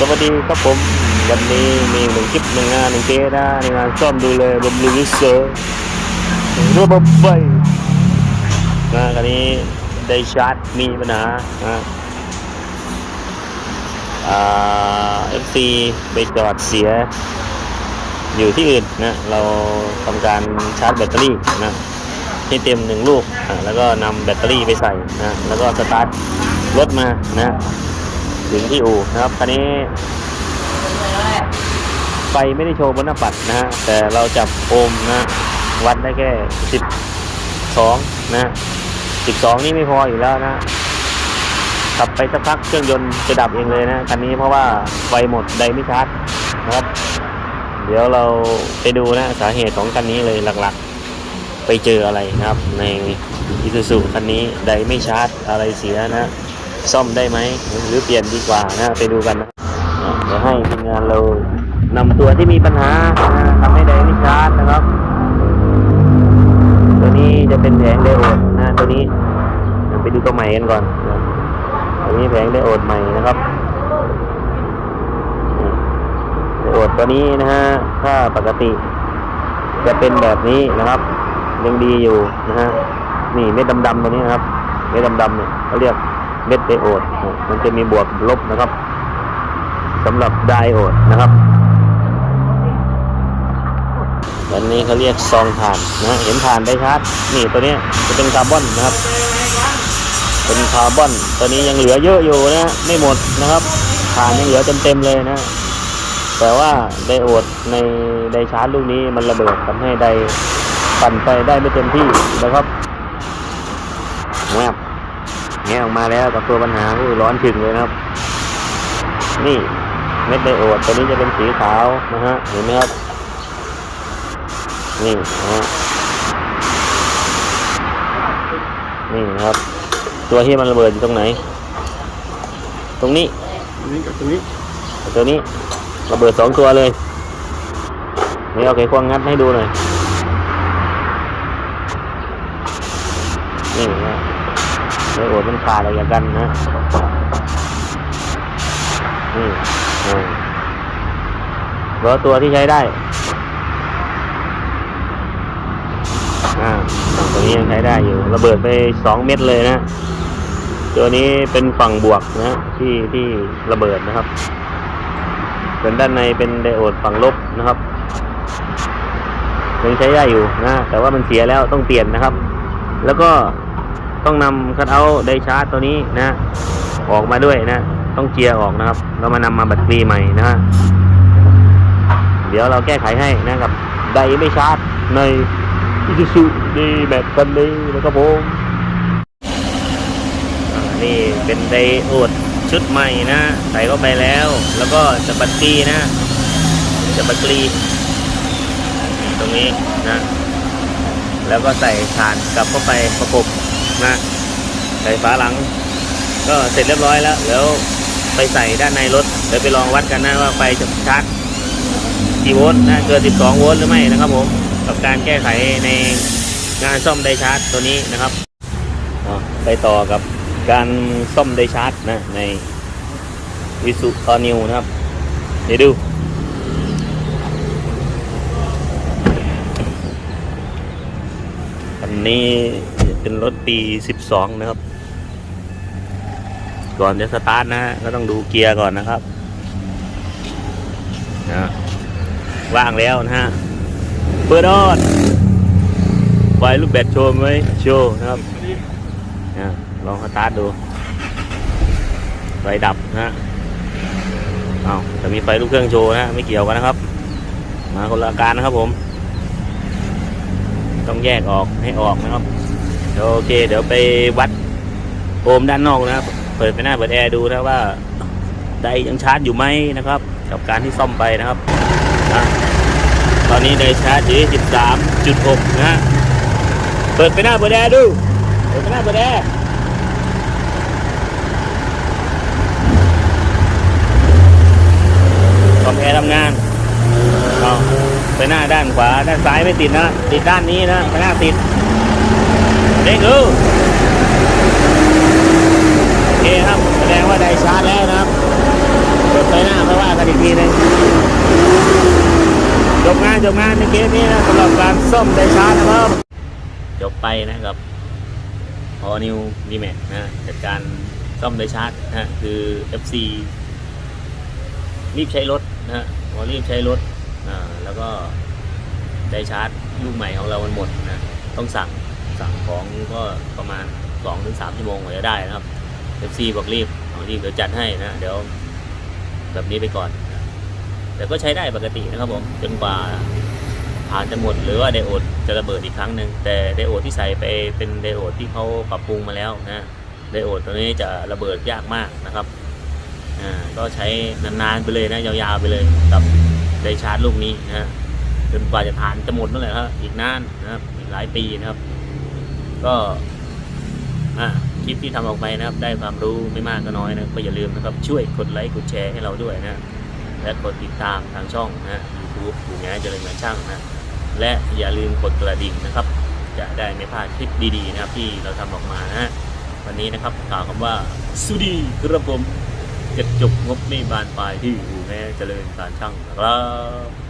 สวัสดีครับผมวันนี้มีหนึ่งคลิปหนึ่งงานหนึ่งเทนะในงานซ่อมดูแลบำรุงเซอร์ระบบไฟงานคันนี้ได้ชาร์จมีปัญหานะเอฟซีไปจอดเสีย อยู่ที่อื่นนะเราทำการชาร์จแบตเตอรี่นะให้เต็มหนึ่งลูกอะแล้วก็นำแบตเตอรี่ไปใส่นะแล้วก็สตาร์ทรถมานะ ถึงที่อู่นะครับคันนี้ไฟไม่ได้โชว์บนหน้าปัดนะฮะแต่เราจับโอห์มนะวัดได้แค่สิบสองนะสิบสองนี่ไม่พออยู่แล้วนะขับไปสักพักเครื่องยนต์จะดับเองเลยนะคันนี้เพราะว่าไฟหมดไดไม่ชาร์จนะครับ เดี๋ยวเราไปดูนะสาเหตุของคันนี้เลยหลักๆ ไปเจออะไรนะครับ ในอิซูซุคันนี้ไดไม่ชาร์จอะไรเสียนะ ซ่อมได้ไหม หรือเปลี่ยนดีกว่านะไปดูกันนะอะเดี๋ยวให้ทีมงานเรานำตัวที่มีปัญหาทำให้ไดไม่ชาร์จนะครับ ตัวนี้จะเป็นแผงไดโอดนะตัวนี้ไปดูตัวใหม่กันก่อนตัวนี้แผงไดโอดใหม่นะครับไดโอดตัวนี้นะฮะถ้าปกติ จะเป็นแบบนี้นะครับยังดีอยู่นะฮะนี่เม็ดดำๆตัวนี้นะครับเม็ดดำๆเนี่ยเขาเรียก เม็ดไดโอด มันจะมีบวกลบนะครับสำหรับไดโอดนะครับอันนี้เขาเรียกซองถ่านนะเห็นถ่านได้ชัดนี่ตัวนี้จะเป็นคาร์บอนนะครับ เป็นคาร์บอนตัวนี้ยังเหลือเยอะอยู่นะไม่หมดนะครับถ่านยังเหลือเต็มๆเลยนะ แต่ว่าไดโอดในไดชาร์จลูกนี้มันระเบิดทำให้ไดปั่นไปได้ไม่เต็มที่นะครับแวบ แงะออกมาแล้วกับตัวปัญหาที่ร้อนถึงเลยนะครับ นี่เม็ดไดโอดตัวนี้จะเป็นสีขาวนะฮะเห็นไหมครับนี่นะฮะนี่นะครับ ตัวที่มันระเบิดอยู่ตรงไหน ตรงนี้ตรงนี้กับตรงนี้ตัวนี้ระเบิดสองตัวเลยนี่เอาไขควงงัดให้ดูหน่อยนี่นะ ไม่โอดมันขาดอะไรกันนะนี่อ่าแล้วตัวที่ใช้ได้อ่าตัวนี้ยังใช้ได้อยู่ ระเบิดไปสองเม็ดเลยนะ ตัวนี้เป็นฝั่งบวกนะที่ที่ระเบิดนะครับ ส่วนด้านในเป็นไดโอดฝั่งลบนะครับยังใช้ได้อยู่นะ แต่ว่ามันเสียแล้วต้องเปลี่ยนนะครับ แล้วก็ ต้องนำคัทเอาไดชาร์จตัวนี้นะ ออกมาด้วยนะ ต้องเจียออกนะครับ แล้วมานำมาแบตเตอรี่ใหม่นะฮะเดี๋ยวเราแก้ไขให้นะครับไดไม่ชาร์จในอิซูซุดีแบบคันนี้นะครับผมนี่เป็นไดโอดชุดใหม่นะ ใส่เข้าไปแล้ว แล้วก็จะบัตรกรีนะจะบัตรกรีตรงนี้นะ แล้วก็ใส่ฐานกลับเข้าไปประกบ นะใส่ฝาหลัง ก็เสร็จเรียบร้อยแล้วเดี๋ยวไปใส่ด้านในรถเดี๋ยวไปลองวัดกันนะว่าไฟจะชาร์จกี่โวลต์นะเกิน 12 โวลต์หรือไม่นะครับผมกับการแก้ไขในงานซ่อมไดชาร์จตัวนี้นะครับไปต่อกับการซ่อมไดชาร์จนะในวิสุตอนิวนะครับ เดี๋ยวดูอันนี้ เป็นรถปี 12 นะครับ ก่อนจะสตาร์ทนะฮะก็ต้องดูเกียร์ก่อนนะครับนะว่างแล้วนะฮะ เปิดออนไฟลูกแบตโชว์ไหมโชว์นะครับนะลองสตาร์ทดู ไฟดับนะฮะเอาแต่มีไฟลูกเครื่องโชว์นะฮะไม่เกี่ยวกันนะครับ มาคนละการนะครับผม ต้องแยกออกให้ออกนะครับ โอเค เดี๋ยวไปวัดโอมด้านนอกนะครับ เปิดไปหน้าเปิดแอร์ดูนะว่าไดยังชาร์จอยู่ไหมนะครับ กับการที่ซ่อมไปนะครับนะตอนนี้ไดชาร์จอยู่ที่13.6นะฮะเปิดไปหน้าเปิดแอร์ดู เปิดไปหน้าเปิดแอร์คอมแอร์ทำงานเอาไปหน้าด้านขวาด้านซ้ายไม่ติดนะ ติดด้านนี้นะไปหน้าติด เด้งเออโอเคครับแสดงว่าได้ชาร์จแล้วนะครับจบไปหน้าเพราะว่ากันอีกทีนึงจบงานจบงานในเกมนี้นะสำหรับการส้มได้ชาร์จนะครับจบไปนะครับพอนิวดีแมทนะจัดการซ่อมได้ชาร์จนะคือ FC รีบใช้รถนะพอรีบใช้รถอ่าแล้วก็ได้ชาร์จลูกใหม่ของเรามันหมดนะต้องสั่ง สั่งของก็ประมาณ2-3ถึงชั่วโมงกว่าจะได้นะครับ FC บอกรีบเอารีบเดี๋ยวจัดให้นะเดี๋ยวแบบนี้ไปก่อน แต่ก็ใช้ได้ปกตินะครับผมจนกว่าผ่านจะหมดหรือว่าไดโอดจะระเบิดอีกครั้งหนึ่งแต่ไดโอดที่ใส่ไปเป็นไดโอดที่เขาปรับปรุงมาแล้วนะไดโอดตัวนี้จะระเบิดยากมากนะครับอ่าก็ใช้นานๆไปเลยนะยาวๆไปเลยกับไดชาร์จลูกนี้นะจนกว่าจะทานจะหมดนั่นแหละครับอีกนานนะครับอีกหลายปีนะครับ ก็คลิปที่ทำออกไปนะครับ ได้ความรู้ไม่มากก็น้อยนะก็อย่าลืมนะครับช่วยกดไลค์กดแชร์ให้เราด้วยนะและกดติดตามทางช่องนะยูทูบปู่แง่เจริญงานช่างนะและอย่าลืมกดกระดิ่งนะครับ จะได้ไม่พลาดคลิปดีๆนะครับที่เราทำออกมานะฮะวันนี้นะครับกล่าวคำว่าสวัสดีครับผมจะจบงบไม่บานปลายที่อู่แม่เจริญการช่างครับ